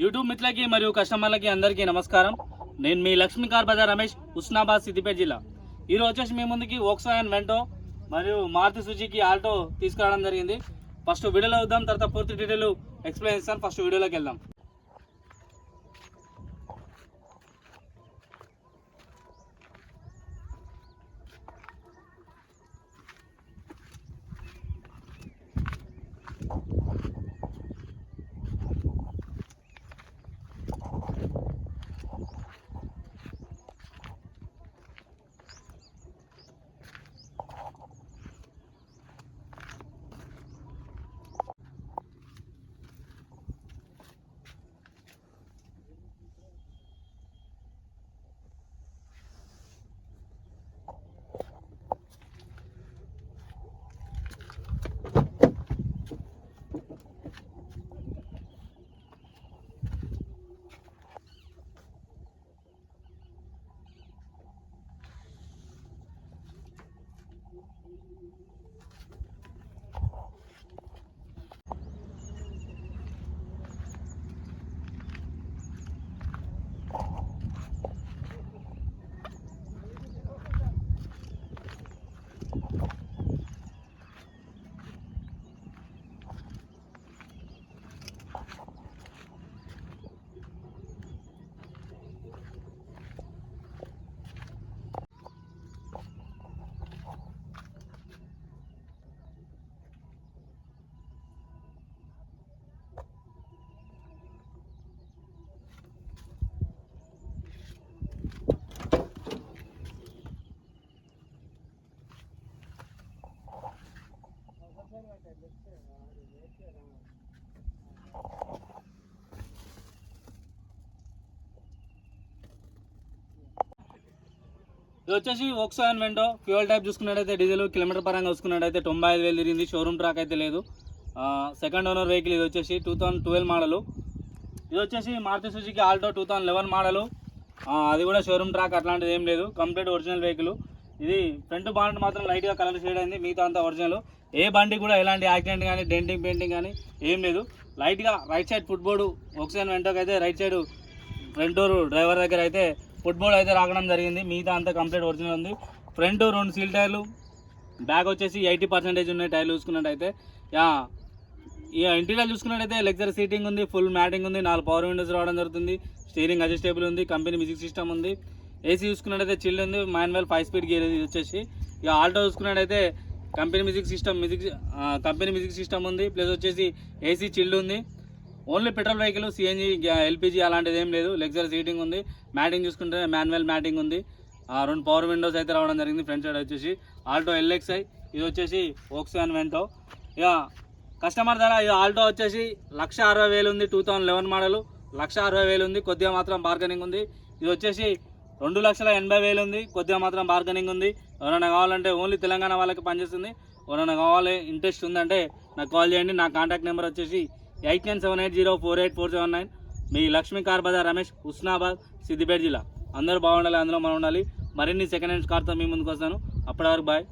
YouTube మిత్రులకి మరియు కస్టమర్లకి అందరికీ నమస్కారం. నేను మీ లక్ష్మీ కార్ బజార్ రమేష్ హుస్నాబాద్ సిద్దిపేట జిల్లా. ఈరోజు వచ్చేసి మీ ముందుకి ఓక్సాయన్ వెంటో మరియు మారుతి సుజుకి ఆల్టో తీసుకురావడం జరిగింది. ఫస్ట్ వీడియోలో వద్దాం తర్వాత పూర్తి డీటెయిల్ ఎక్స్ప్లెయిన్ చేస్తాను. ఫస్ట్ వీడియోలోకి వెళ్దాం. ఇది వచ్చేసి ఓక్సాయన్ వెంటో ఫ్యూయల్ టైప్ చూసుకున్నట్టయితే డీజిల్ కిలోమీటర్ పరంగా చూసుకున్నట్టయితే తొంభై ఐదు వేలు తిరిగింది. షోరూమ్ ట్రాక్ అయితే లేదు. సెకండ్ ఓనర్ వెహికల్ ఇది వచ్చేసి టూ థౌసండ్ ట్వెల్వ్ మోడలు ఇది వచ్చేసి Maruti Suzuki Alto two thousand eleven model అది కూడా షోరూమ్ ట్రాక్ అట్లాంటిది ఏం లేదు. కంప్లీట్ ఒరిజినల్ వెహికల్ ఇది ఫ్రంట్ బాండ్ మాత్రం లైట్గా కలర్ షేడ్ అయింది. మిగతా అంతా ఒరిజినల్ ఏ బండి కూడా ఎలాంటి యాక్సిడెంట్ కానీ డెంటింగ్ పెయింటింగ్ కానీ ఏం లేదు. లైట్గా రైట్ సైడ్ ఫుట్బోర్డు ఒకసారి వెంటోకి అయితే right side front door driver దగ్గర అయితే ఫుట్బోర్డ్ అయితే రాకడం జరిగింది. మిగతా అంతా కంప్లీట్ ఒరిజినల్ ఉంది. ఫ్రంట్ రెండు సీల్ టైర్లు బ్యాక్ వచ్చేసి ఎయిటీ పర్సెంటేజ్ ఉన్నాయి టైర్లు చూసుకున్నట్టయితే యా ఇక ఇంటీరియర్ చూసుకున్నట్టయితే లెక్చర్ సీటింగ్ ఉంది ఫుల్ మ్యాటింగ్ ఉంది నాలుగు పవర్ విండోస్ రావడం జరుగుతుంది స్టీరింగ్ అడ్జస్టేబుల్ ఉంది కంపెనీ మ్యూజిక్ సిస్టమ్ ఉంది ఏసీ చూసుకున్నట్టయితే చిల్ ఉంది మాన్యువల్ ఫైవ్ స్పీడ్ గేర్ వచ్చేసి. ఇక ఆల్టో చూసుకున్నట్టయితే company music system music company music system ఉంది. ప్లస్ వచ్చేసి ఏసీ చిల్డ్ ఉంది. Only petrol vehicle CNG LPG అలాంటిది ఏం లేదు. లెక్చర్ సీటింగ్ ఉంది. మ్యాటింగ్ చూసుకుంటే మాన్యువల్ మ్యాటింగ్ ఉంది. ఆ, రెండు పవర్ విండోస్ అయితే రావడం జరిగింది ఫ్రంట్ సైడ్ వచ్చేసి. ఆల్టో ఎల్ఎక్స్ఐ ఇది వచ్చేసి ఓక్సాన్ వెంటో ఇక కస్టమర్ ధర ఇది ఆల్టో వచ్చేసి లక్ష అరవై వేలు ఉంది two thousand eleven model lakh అరవై వేలు ఉంది కొద్దిగా మాత్రం బార్గెనింగ్ ఉంది. ఇది వచ్చేసి రెండు లక్షల ఎనభై వేలు ఉంది. కొద్దిగా మాత్రం బార్గెనింగ్ ఉంది. ఎవరైనా కావాలంటే ఓన్లీ తెలంగాణ వాళ్ళకి పనిచేస్తుంది. ఎవరైనా కావాలి ఇంట్రెస్ట్ ఉందంటే నాకు కాల్ చేయండి. నా కాంటాక్ట్ నెంబర్ వచ్చేసి eight nine seven eight zero four eight four seven nine. మీ లక్ష్మీ కార్ బజార్ రమేష్ హుస్నాబాద్ సిద్దిపేట జిల్లా. అందరూ బాగుండాలి అందులో మనం ఉండాలి. మరిన్ని సెకండ్ హ్యాండ్ కార్తో మీ ముందుకు వస్తాను. అప్పటి వరకు బాయ్